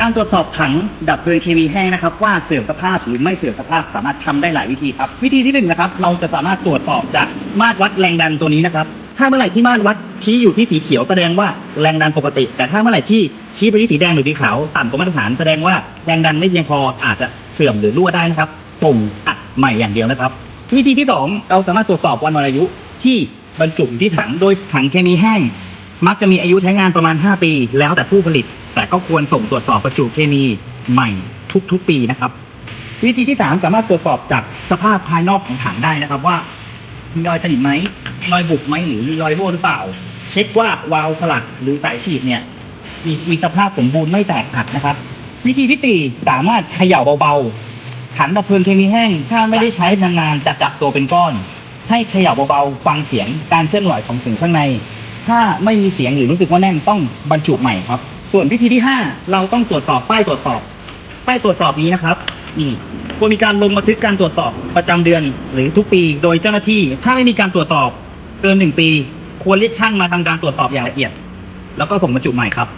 การตรวจสอบถังดับเพลิงเคมีแห้งนะครับ ว่าเสื่อมสภาพหรือไม่เสื่อมสภาพสามารถทำได้หลายวิธีครับ วิธีที่หนึ่งนะครับ เราจะสามารถตรวจสอบจากมาตรวัดแรงดันตัวนี้นะครับ ถ้าเมื่อไหร่ที่มาตรวัดชี้อยู่ที่สีเขียวแสดงว่าแรงดันปกติ แต่ถ้าเมื่อไหร่ที่ชี้ไปที่สีแดงหรือสีขาวต่ำกว่ามาตรฐานแสดงว่าแรงดันไม่เพียงพออาจจะเสื่อมหรือรั่วได้นะครับส่งอัดใหม่อย่างเดียวนะครับ วิธีที่สองเราสามารถตรวจสอบวันวรอายุที่บรรจุที่ถังโดยถังเคมีแห้ง มักจะมีอายุใช้งานประมาณ 5 ปี แล้วแต่ผู้ผลิต แต่ก็ควรส่งตรวจสอบบรรจุเคมีใหม่ทุกๆปีนะครับ วิธีที่3สามารถตรวจสอบจากสภาพภายนอกของถังได้นะครับว่ามีรอยสนิมไหมรอยบุบไหมหรือรอยรั่วหรือเปล่า เช็คว่าวาล์วสลักหรือสายฉีดเนี่ย มีมีสภาพสมบูรณ์ไม่แตกหักนะครับ วิธีที่สี่สามารถเขย่าเบาๆถังดับเพลิงเคมีแห้ง ถ้าไม่ได้ใช้นานๆจะจับตัวเป็นก้อน ให้เขย่าเบาๆฟังเสียงการเคลื่อนไหวของถุงข้างใน ถ้าไม่มีเสียงหรือรู้สึกว่าแน่นต้องบรรจุใหม่ครับ ส่วนวิธีที่ห้าเราต้องตรวจสอบป้ายตรวจสอบ ป้ายตรวจสอบนี้นะครับนี่ควรมีการลงบันทึกการตรวจสอบประจำเดือนหรือทุกปีโดยเจ้าหน้าที่ ถ้าไม่มีการตรวจสอบเกินหนึ่งปี ควรเรียกช่างมาทำการตรวจสอบอย่างละเอียด แล้วก็ส่งบรรจุใหม่ครับ